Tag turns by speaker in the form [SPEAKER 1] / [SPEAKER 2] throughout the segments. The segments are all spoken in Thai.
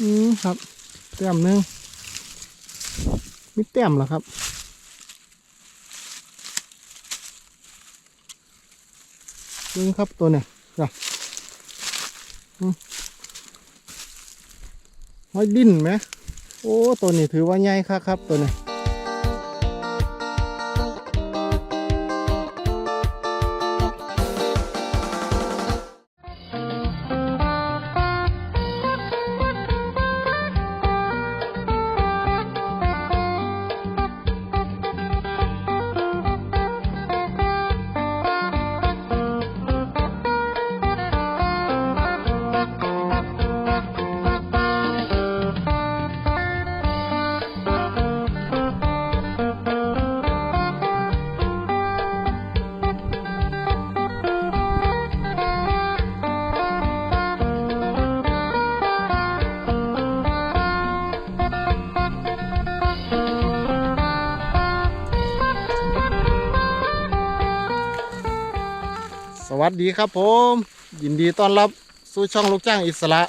[SPEAKER 1] อืมครับ แต้มหนึงมีแต้มเหรอครับนี่ครับตัวเนี่ยจ้ะห้อยดิ้นไหม โอ้ ตัวนี้ถือว่าใหญ่ครับครับตัวนี้ วัสดีครับผม ยินดีต้อนรับสู่ช่องลูกจ้างอิสระ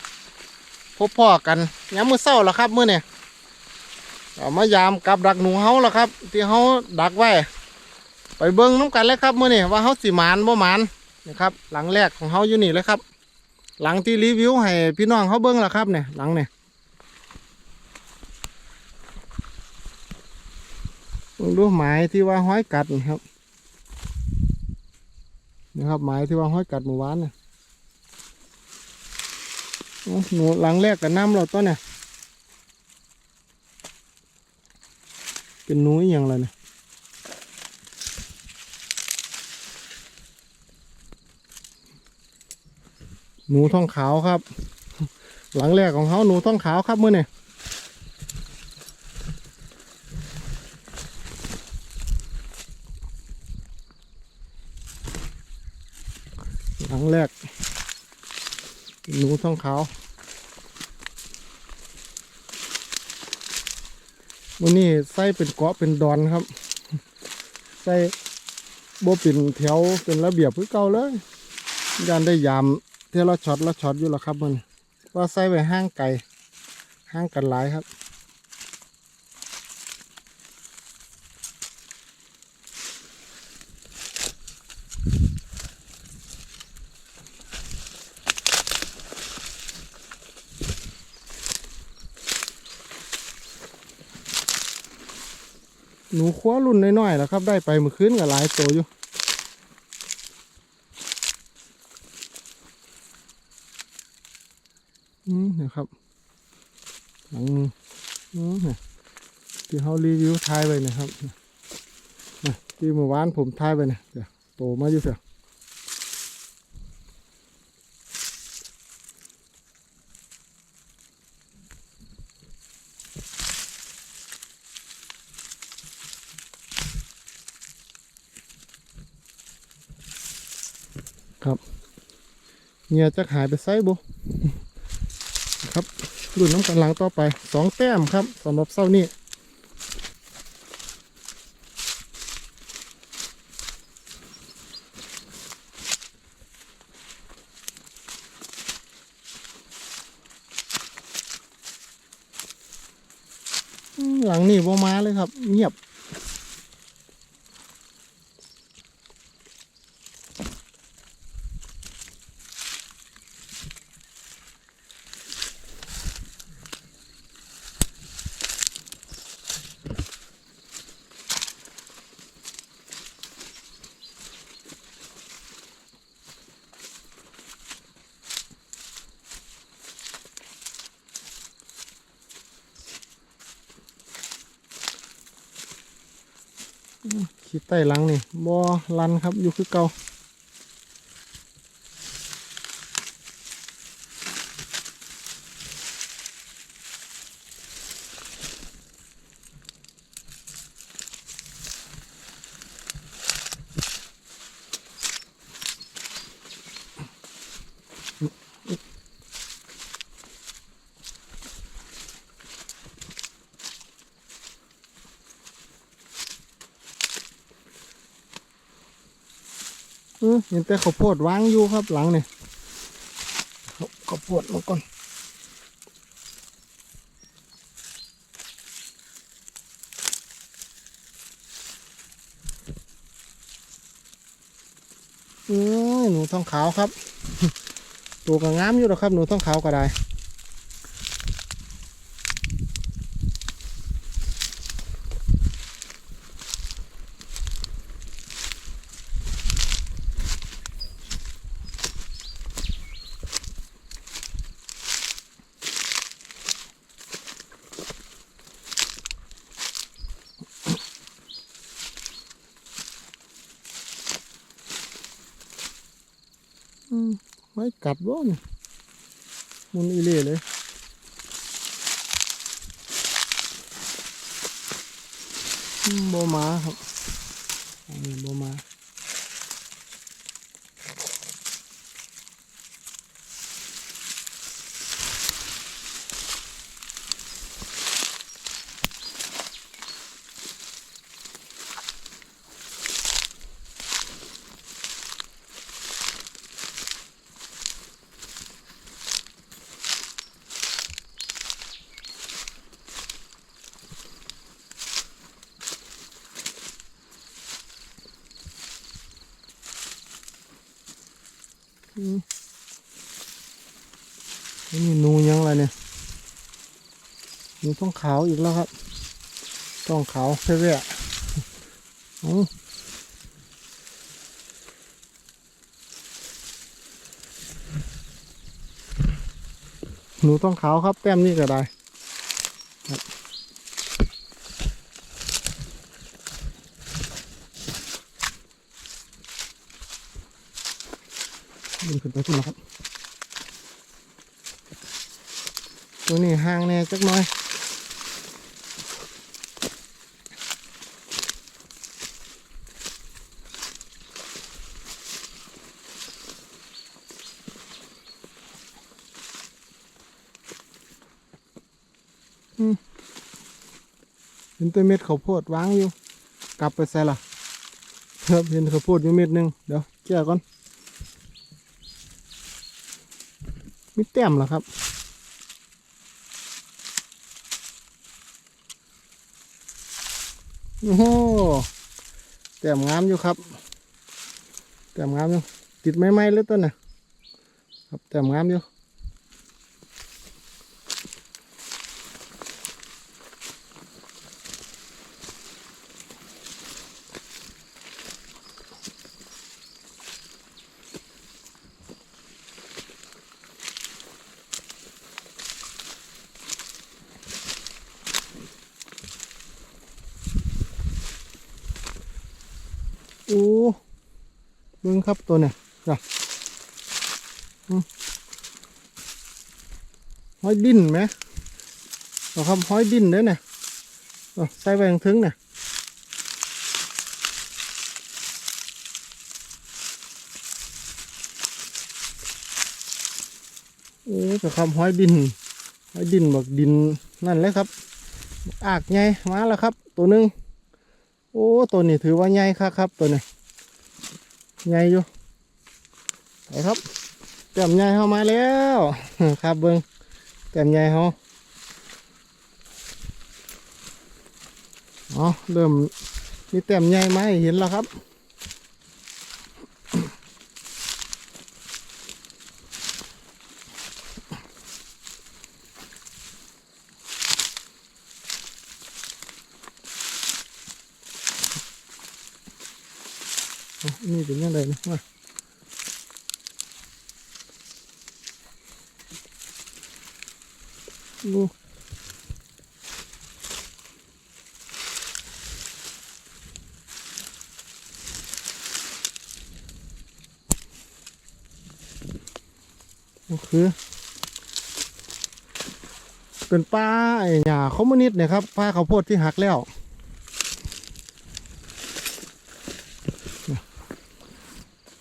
[SPEAKER 1] พบพ่อกันย้ำมือเศร้าแล้วครับมื่อเนี่ยมายามกับดักหนูเฮาแล้วครับ ที่เฮาดักไว้ไปเบิ้งน้ำกันเลยครับมื่อเนี่ยว่าเฮาสิหมานบ่หมานนี่ครับ หลังแรกของเฮาอยู่นี่เลยครับ หลังที่รีวิวให้พี่น้องเขาเบิ้งแล้วครับเนี่ยหลังเนี่ยดูหมายที่ว่าห้อยกัดครับ นะครับหมายที่ว่าห้อยกัดหมู่บ้านเนี่ยหนูหลังแรกกับน้ำเราต้นเนี่ยเป็นหนูอย่างไรเนี่ยหนูท้องขาวครับ หลังแรกของเขาหนูท้องขาวครับเมื่อเนี่ยหลังแรก องขาววันนี้ใส่เป็นเกาะเป็นดอนครับ ใส่บ่เป็นแถวเป็นระเบียบคือเก่าเลยยานได้ยามเที่ยวละช็อตละช็อตอยู่แล้วครับมันว่าใส่ไปห้างไก่ห้างกันหลายครับ หนูคว้ารุ่นน้อยๆแล้วครับ ได้ไปเมื่อคืนกับหลายตัวอยู่อืมนะครับหลังอืมเนี่ที่เขารีวิวทายไปนะครับที่เมื่อวานผมทายไปนะเดี๋ยวโตมาอยู่เสีย ครับเงียจะหายไปไซบุครับรุ่นน้ำกันหลังต่อไปสองแต้มครับสำหรับเส้านี้หลังนี่บ่มาเลยครับ เงียบ ขีดใต้หลังนี่บ่ลันครับอยู่คือเก่า ห็นแต่ข้าวโพดวางอยู่ครับหลังเนี่ยข้าวโพดมาก่อนเออหนูทองขาวครับ ตัวก็งามอยู่แล้วครับ หนูทองขาวก็ได้ กัดบ่เนี่ยมุนอีเล่เลยโบ่มาครับอันนี้บ่มาอืมอั นี่นูยังอะไรเนี่ยหนูต้องขาวอีกแล้วครับ ต้องขาวเพ่แว่ๆเอาหนูต้องขาวครับแต้มนี่ก็ได้ดึงขึ้นไปขึ้นแล้วครับ ตัวนี้ห่างแน่จักหน่อยเห็นตัวเม็ดข้าวโพดวางอยู่ กลับไปใส่ละครับเห็นข้าวโพดอยู่เม็ดหนึ่งเดี๋ยวแก้ก่อนมีแต้มเหรอครับ โอ้โหแต้มงามอยู่ครับ แต้มงามอยู่ ติดไม้ไม้เลยต้นน่ะ ครับแต้มงามอยู่ โอ้เบิ่ง ครับตัวเนี่ยจ้ะอืมห้อยดินไหมเอาครับห้อยดินเด้เนี่ยใส่ไปทางถึงเนี่ยโอ้แต่คำห้อยดินห้อยดินบอกดินนั่นเลยครับ อากไงมาแล้วครับ ตัวหนึ่งโอ้ตัวนี้ถือว่าใหญ่ครับครับตัวนี้ ใหญ่อยู่ไปครับแต้มใหญ่เข้ามาแล้วครับเบิงแต้มใหญ่เขาอ๋อเริ่มมีแต้มใหญ่ไหมเห็นแล้วครับ เอานี่เป็นยังไงนะ มาดูก็คือเป็นป้าไอ้หญ้าคอมมิวนิสต์เนี่ยครับป้าข้าวโพดที่หักแล้ว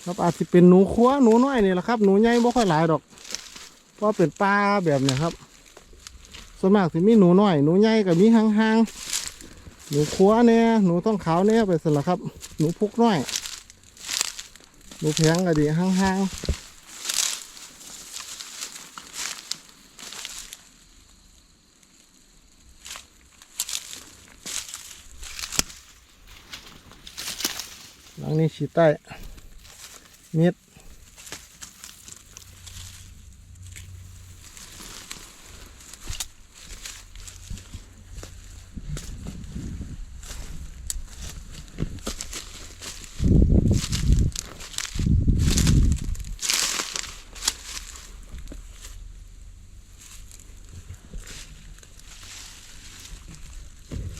[SPEAKER 1] ครับอาจจะเป็นหนูคั้วหนูน้อยนี่แหละครับหนูใหญ่บ่ค่อยหลายดอกเพราะเป็นปลาแบบเนี้ยครับ ส่วนมากสิมีหนูน้อยหนูใหญ่กับมีห่างๆหนูคั้วเนี่ยหนูต้องขาวเนี่ยไปสิละครับ หนูพุกน้อย หนูแพงก็ดีห่างๆหลังนี้ฉีดใต้ เม็ด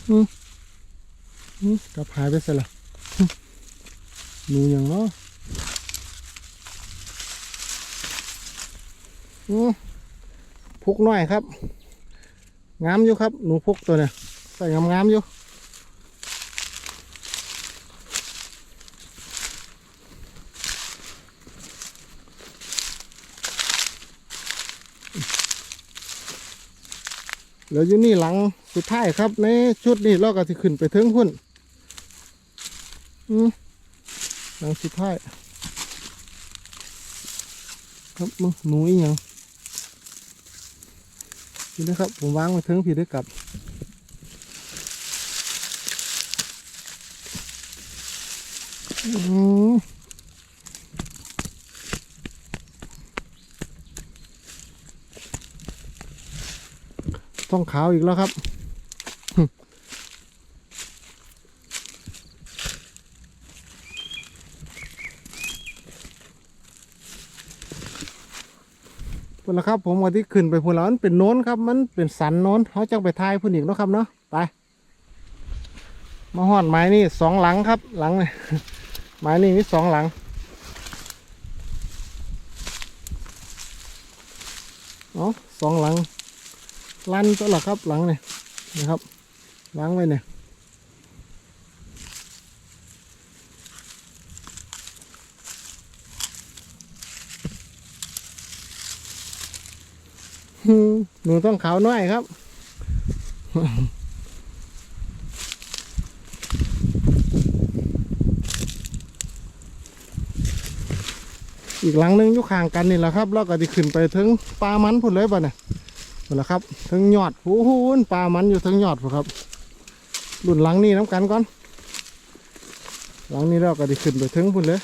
[SPEAKER 1] อืมอืมกลับหายไปซะละหนูอย่างเนาะอืม พุกน้อยครับ งามอยู่ครับ หนูพุกตัวเนี่ยใส่งามงามอยู่ แล้วอยู่นี่หลังสุดท้ายครับในชุดนี้เราก็จะขึ้นไปถึงพุ่นอืมหลังสุดท้ายครับมึงหนูอีหยัง นี่นะครับ ผมวางมาเทิงพี่ด้วยกับอืมต้องขาวอีกแล้วครับ พุ่นะครับ ผมวันที่ขึ้นไปพุ่นแล้วมันเป็นโน้นครับ มันเป็นสันโน้นเขาจังไปทายพุ่นอีกเนาะครับเนาะไปมาหอดไม้นี่สองหลังครับ หลังนี่ไม้นี่มีสองหลังเนาะสองหลังลั่นตัวละครับหลังเนี่ยนะครับวางไว้เนี่ย หนูต้องขาวน้อยครับ อีกหลังนึงอยู่ข้างกันนี่แหละครับแล้วก็จะขึ้นไปถึงปลามันพุ่นเลยป่ะเนี่ยพุ่นละครับถึงยอดโอ้โหปลามันอยู่ถึงยอดพุ่นครับรุ่นหลังนี้น้ำกันก่อนหลังนี้เราก็จะขึ้นไปถึงพุ่นเลย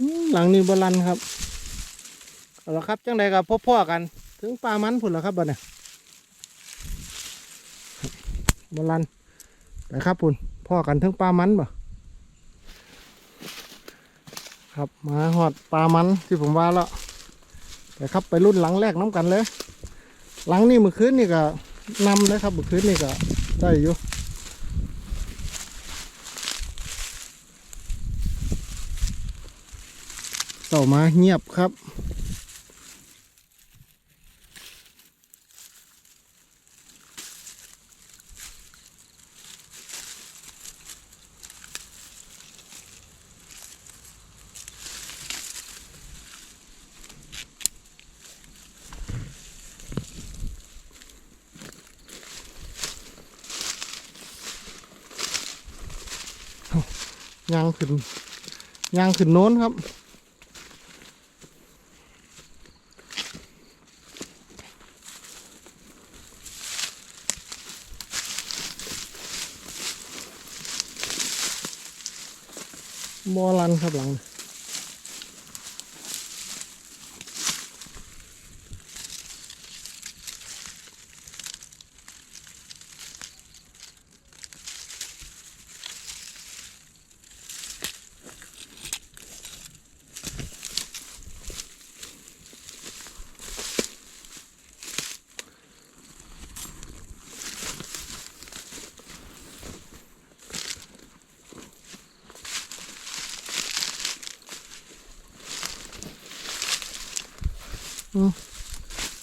[SPEAKER 1] อืม หลังนี้บรันครับเอาละครับจังใดกับพบพ่อกัน ถึงปลามันพุ่นละครับบ่เนี่ยบรันไปครับพุ่นพ่อกันทั้งปลามันบ่ครับมาหอดปลามันที่ผมว่าแล้วไปครับไปรุ่นหลังแรกน้ำกันเลย หลังนี่เมื่อคืนนี่ก็นำเลยครับเมื่อคืนนี่ก็ได้อยู่ เต่ามาเงียบครับย่างขึ้นย่างขึ้นโน้นครับ ครับหลัง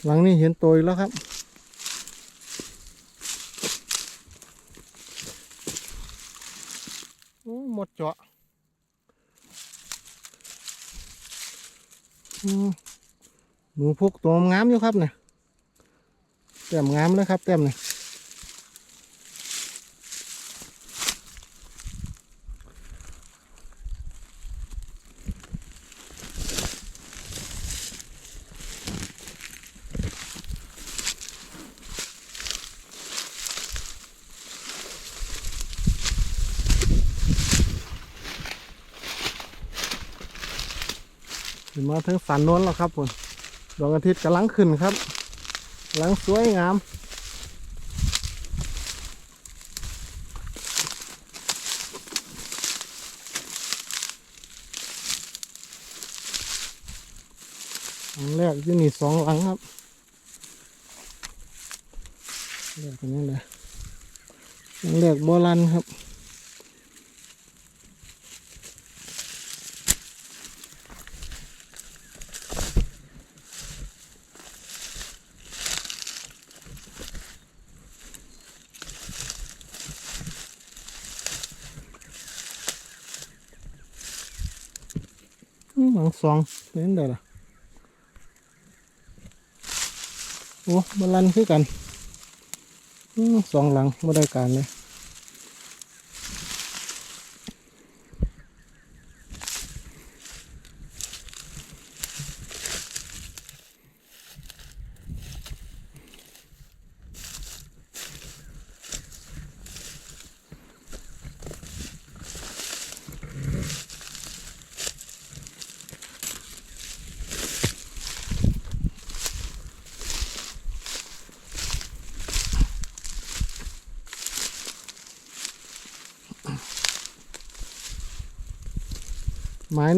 [SPEAKER 1] หลังนี้เห็นตัวอีกแล้วครับ โอ้หมดเจาะอืมหนูพกตัวงามอยู่ครับเนี่ย แต้มงามเลยครับ แต้มเนี่ย ขึ้นมาทั้งสันโน้นแล้วครับผมดวงอาทิตย์กำลังขึ้นครับกำลังสวยงามหลังแรกจะมีสองหลังครับแรกเป็นยังไงหลังแรกโบราณครับ สองเล่นเด้อล่ะโอ้บาลันคือกันสองหลังไม่ได้การเลย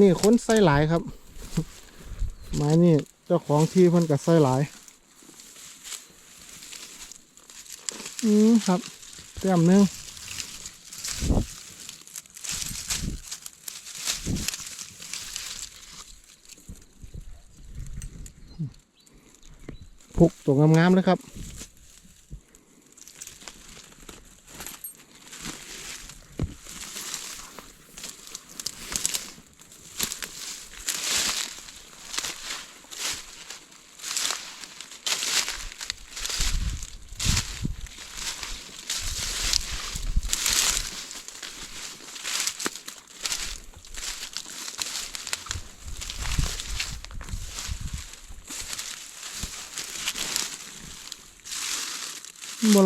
[SPEAKER 1] นี่ค้นไส้หลายครับ ไม้นี่เจ้าของที่เพิ่นกับไส้หลาย อืมครับแต้มหนึงพุกตัวงามๆเลยครับ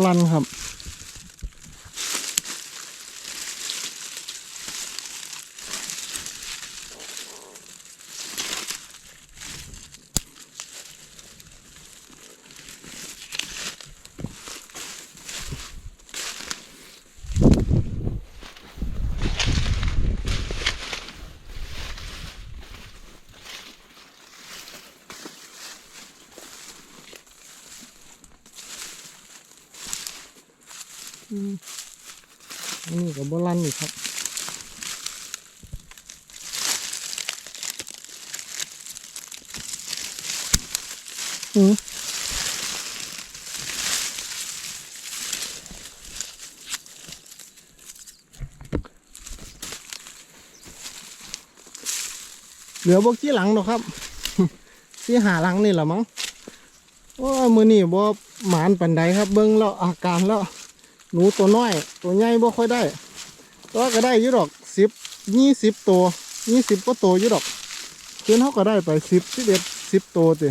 [SPEAKER 1] รันครับ อืมอั นี่กับโบรันอีกครับอืมเหลือบกที่หลังหรอกครับที่หาหลังนี่แหละมั้งโอ้มือนี่บ่หมานปันใดครับ เบิ้งแล้วอาการแล้ว หนูตัวน้อย ตัวใหญ่บ่ค่อยได้ตัวก็ได้ยู่ดอกสิบยี่สิบตัวยี่สิบก็ตัวอยู่ดอกเพื่อนเขาก็ได้ไปสิบสิบเอ็ดสิบตัวติ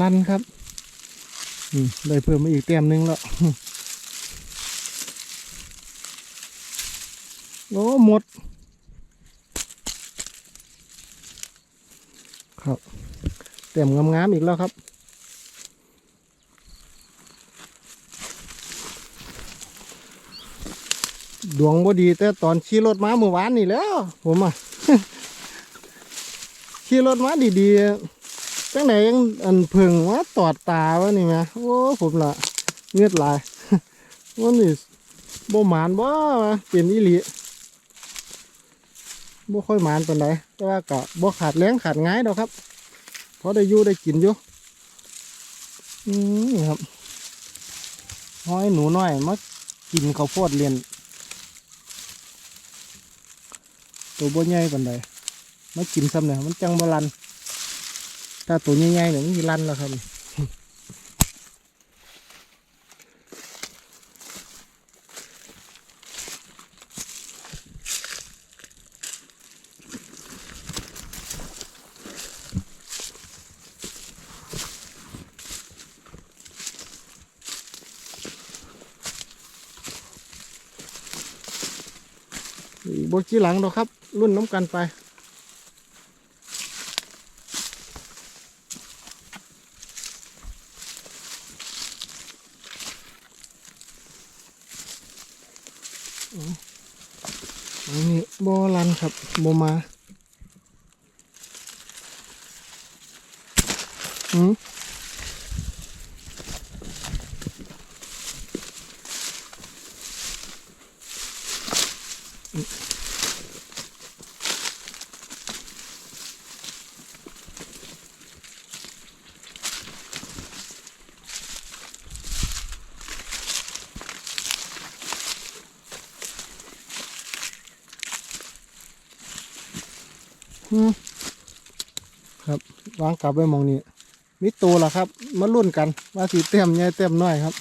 [SPEAKER 1] ลันครับอืมได้เพิ่มมาอีกเต็มหนึงแล้ว โอ้หมด ครับเต็มงามๆอีกแล้วครับ ดวงบ่ดีแต่ตอนขี่รถมาเมื่อวานนี่แล้วผมอะขี่รถมาดีๆจังไหนยังอันเพิ่งว่าตอดตาวะนี่แหมโอ้ผมละเงือดลายวันนี้บ่หมานบ่วะเป็นอีหลี บ่ค่อยหมานปานใดแต่ว่าก็บ่ขาดแรงขาดง่ายดอกครับเพอได้อยู่ได้กินอยู่อืมนี่ครับห้อยหนูน้อยมากินข้าวโพดเรียนตัวบ่ใหญ่ปานใดมากินซ้ำเนี่ยมันจังบ่ลันถ้าตัวใหญ่ๆเนี่ยมันสิลันแล้วครับ บกี้หลังดอกครับ รุ่นน้ำกันไปอันนี้บอลันครับโบมา ครับวางกลับไว้มองนี้มิตัวละครับ มารุ่นกันว่าสีเต็มใหญ่เต็มน้อยครับ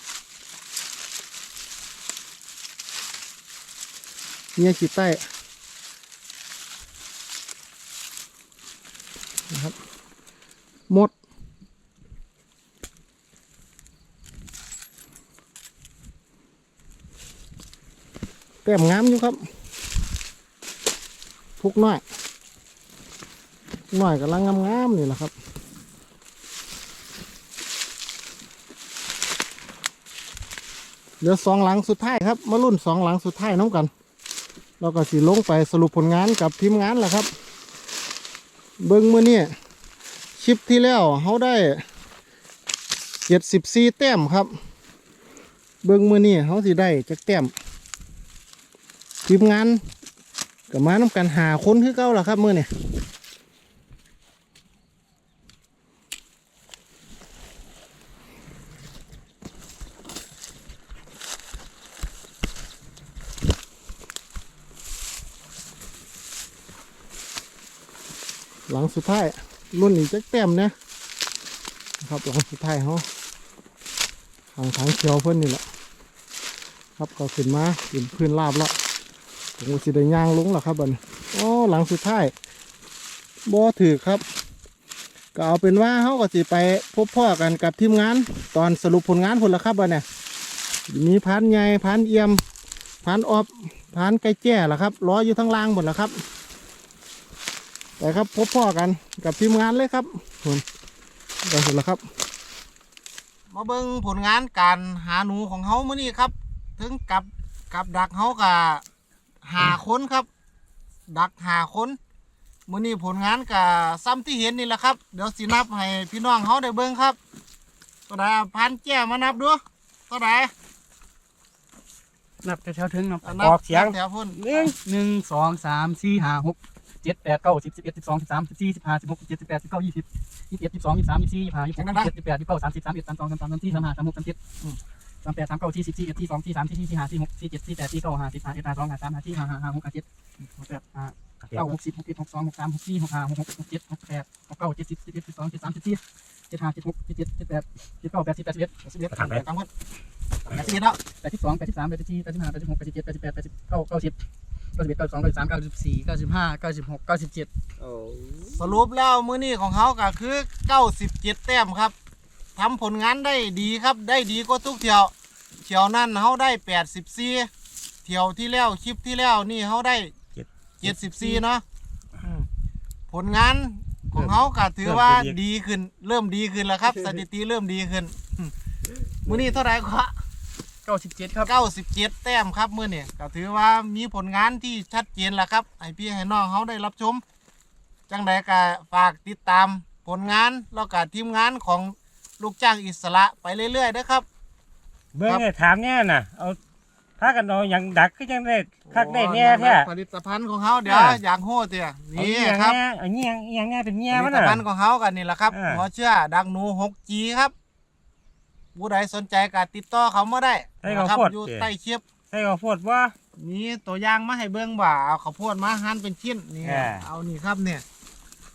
[SPEAKER 1] เนี่ยขีดใต้นะครับหมดแต้มงามอยู่ครับพุกน้อย พุกน้อยกำลังงามๆนี่แหละครับเหลือสองหลังสุดท้ายครับ มารุ่นสองหลังสุดท้ายน้องกันเราก็สิลงไปสรุปผลงานกับทีมงานแหละครับ เบิ้งเมื่อนี่คลิปที่แล้วเขาได้เจ็ดสิบสี่แต้มครับ เบิ้งเมื่อนี่เขาสิได้จักแต้มทีมงานกับมาน้ำกันหาคนคือเก้าล่ะครับมือนี่ สุดท้ายรุ่นอีกจักแต้มเนี่ยนะครับหลังสุดท้ายเขาทางทางเขียวเพื่อนนี่แหละครับก็ขึ้นมาขึ้นพื้นราบแล้วผมก็สิได้ย่างลงแล้วครับบันอ๋อหลังสุดท้ายบ่ถือครับ ก็เอาเป็นว่าเขาก็สิไปพบพ่อกันกับทีมงาน ตอนสรุปผลงานผลละครับบัดเนี่ยมีพันใหญ่พันเอี่ยมพันออบพันไก่แจ้ละครับรออยู่ทั้งล่างหมดล้วครับ ไปครับพบพ่อกันกับทีมงานเลยครับผลได้ผลแล้วครับ มาเบิ่งผลงานการหาหนูของเขาเมื่อนี้ครับ ถึงกับกับดักเขากับหาคนครับ ดักหาคนมื้อนี้ผลงานกับซ้ำที่เห็นนี่แหละครับ เดี๋ยวสินับให้พี่น้องเขาได้เบิ่งครับตัวใดพันแก้มานับดูตัวใด
[SPEAKER 2] นับแถวๆถึงเนาะะ
[SPEAKER 1] นับ
[SPEAKER 3] ออกเสียง
[SPEAKER 1] แถวพุ่น
[SPEAKER 2] หนึ่งหนึ่งสองสามสี่ห้าหก เจ็ดแปดเก้าสิบสิบเอ็ดสิบสองสิบสามสิบสี่สิบห้าสิบหกสิบเจ็ดสิบแปดสิบเก้ายี่สิบยี่สิบเอ็ดยี่สิบสองยี่สิบสามยี่สิบสี่ยี่สิบห้ายี่สิบหกยี่สิบเจ็ดยี่สิบแปดยี่สิบเก้าสามสิบสามเอ็ดสามสองสามสามสามสี่สามห้าสามหกสามเจ็ดสามแปดสามเก้าสี่สิบสี่เอ็ดสี่สองสี่สามสี่สี่สี่ห้าสี่หกสี่เจ็ดสี่แปดสี่เก้าห้าสิบห้าเอ็ดห้าสองห้าสามห้าสี่ห้าห้าห้าหกห้าเจ็ดหกแปดห้าเก้าหกสิบหกเอ็ดหกสองหกสามหกสี่หกห้าหกหกหกเจ็ดหกแปดหกเก้าเจ็ดสิบสิบเอ็ดสิบสองสิบสามสิบสี่เจ็ดห้าเจ็ดหกเจ็ดเจ็ดเจ็ดแปดเจ็ดเก้าแปดสิบแปดสิบเอ็ดแปดสิบเอ็ด
[SPEAKER 1] ตามพุ่นแปดสิบเอ็ดแล้ว
[SPEAKER 2] แปดสิบสองแปดสิบสามแปดสิบสี่แปดสิบห้าแปดสิบหกแปดสิบเจ็ดแปดสิบแปดแปดสิบเก้าเก้าสิบ เก้าสิบเอ็ดเก้าสิบสองเก้าสิบสามเก้าสิบสี่เก้าสิบห้าเก้าสิบหกเก้าสิบเจ็ด
[SPEAKER 1] สรุปแล้วมื้อนี้ของเขาก็คือ 97 แต้มครับทำผลงานได้ดีครับ ได้ดีกว่าทุกเที่ยว เที่ยวนั้นเขาได้ 84 เที่ยวที่แล้วคลิปที่แล้วนี่เขาได้ 74 เนาะอืมผลงานของเขาก็ถือว่าดีขึ้น เริ่มดีขึ้นแล้วครับ สถิติเริ่มดีขึ้นอืมมื้อนี้เท่าไหร่ก็
[SPEAKER 2] เก้าสิบเจ็ดครับ
[SPEAKER 1] 97 แต้มครับมื้อนี้ก็ถือว่ามีผลงานที่ชัดเจนแล้วครับให้พี่ให้น้องเขาได้รับชม จังใดก็ฝากติดตามผลงานแล้วก็ทีมงานของลูกจ้างอิสระไปเรื่อยๆนะครับ
[SPEAKER 3] เบิ่งเนี่ยถามเนี่ยน่ะ เอาพากันเอาหยังดักก็ยังได้คักได้แน่แท้
[SPEAKER 1] ผลิตภัณฑ์ของเขาเดี๋ยว
[SPEAKER 3] อ่า
[SPEAKER 1] อยากโหดเตีย
[SPEAKER 3] เอา
[SPEAKER 1] นี่
[SPEAKER 3] อีหยัง
[SPEAKER 1] ครับ
[SPEAKER 3] แน่เอาอีหยังอีหยังแน่เป็น
[SPEAKER 1] ผ
[SPEAKER 3] เงี้ยมัน
[SPEAKER 1] ลิต
[SPEAKER 3] น่ะ
[SPEAKER 1] ภัณฑ์ของเขากันนี่แหละครับ
[SPEAKER 3] อ่า
[SPEAKER 1] หัวเชื่อดักหนู 6G ครับ ผู้ใดสนใจก็ติดต่อเขามาได้
[SPEAKER 3] ใส่
[SPEAKER 1] นะ
[SPEAKER 3] ข้าว
[SPEAKER 1] ครับ
[SPEAKER 3] โพด
[SPEAKER 1] อยู่
[SPEAKER 3] เด้
[SPEAKER 1] ใต้คลิป
[SPEAKER 3] ใส่ข้าวโพดว่า
[SPEAKER 1] มีตัวอย่างมาให้เบิ่งบ่าเอาข้าวโพดมาหั่นเป็นชิ้นนี่
[SPEAKER 3] อ่า
[SPEAKER 1] เอานี่ครับเนี่ย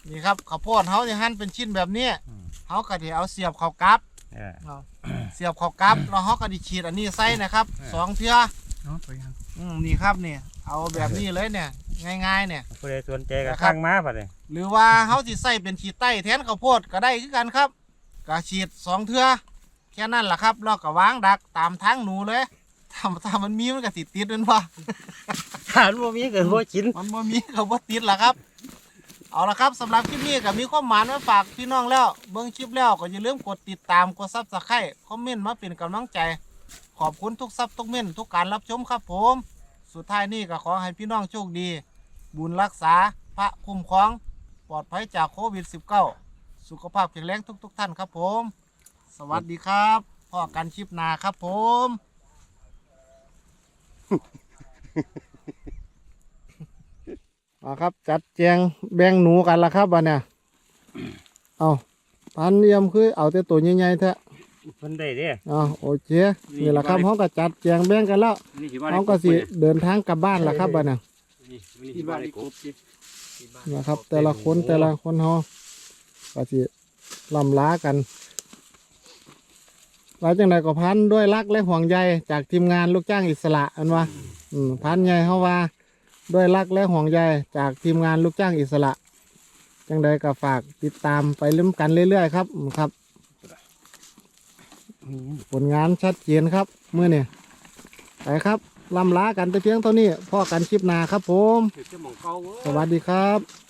[SPEAKER 1] นี่ครับข้าวโพดเขาจะหั่นเป็นชิ้นแบบนี้
[SPEAKER 3] อืม
[SPEAKER 1] เขาก็จะเอาเสียบเข้ากับ
[SPEAKER 3] เออ
[SPEAKER 1] เอาเสียบเข้ากับแล้วเขาก็ดิฉีดอันนี้ใส่นะครับ
[SPEAKER 3] อ่า
[SPEAKER 1] สองเทื่อ
[SPEAKER 2] เนาะตัวอย่าง
[SPEAKER 1] อืมนี่ครับเนี่ยเอาแบบนี้เลยเนี่ย ง่ายๆเนี่ย
[SPEAKER 3] ผู้ใดสนใจก็
[SPEAKER 1] นะครับ
[SPEAKER 3] ข้างมาป่ะเนี่ย
[SPEAKER 1] หรือว่าเขาสิใส่เป็นฉีดไต้แทนข้าวโพดก็ได้คือกันครับก็ฉีดสองเทื่อ แค่นั้นแหละครับแล้วก็วางดักตามทางหนูเลยถ้าถ้ามันมีมันก็ติดติดนั่นวะ
[SPEAKER 3] ถามว่ามีเกิดว่ากิน
[SPEAKER 1] มันบ่มีก็บ่ติดล่ะครับ เอาละครับสำหรับคลิปนี้ก็มีความหมายมาฝากพี่น้องแล้ว เบิ่งคลิปแล้วก็อย่าลืมกดติดตามกด Subscribe คอมเมนต์มาเป็นกำลังใจ ขอบคุณทุกซับทุกเม่นทุกการรับชมครับผม สุดท้ายนี้ก็ขอให้พี่น้องโชคดี บุญรักษาพระคุ้มครอง ปลอดภัยจากโควิด -19 สุขภาพแข็งแรงทุก ๆ ท่านครับผม สวัสดีครับพ่อกันคลิปหนาครับผมมาครับ จัดแจงแบ่งหนูกันละครับวันเนี่ยเอาพันเยี่ยมคือเอาแต่ตัวใหญ่ๆแท้
[SPEAKER 3] เพิ่นได้เด้
[SPEAKER 1] เอาโอเคนี่แหละครับเขาก็จัดแจงแบ่งกันแล้วเขาก็สิเดินทางกลับบ้านละครับวันเนี่ย
[SPEAKER 2] ที่บ้านนี่ครบสิ
[SPEAKER 1] นะครับ แต่ละคนแต่ละคนเขาก็สิลำล้ากัน ว่าจังไดก็พันด้วยรักและห่วงใยจากทีมงานลูกจ้างอิสระอันว่าอืมพันใหญ่เขาว่า ด้วยรักและห่วงใยจากทีมงานลูกจ้างอิสระ จังใดก็ฝากติดตามไปลุ้มกันเรื่อยๆครับอืมครับ ผลงานชัดเจนครับเมื่อเนี่ยไปครับลำลากันแต่เพียงเท่านี้พ่อกันคลิปหนาครับผม
[SPEAKER 3] จะมองเก่าเว้ย
[SPEAKER 1] สวัสดีครับ
[SPEAKER 3] ส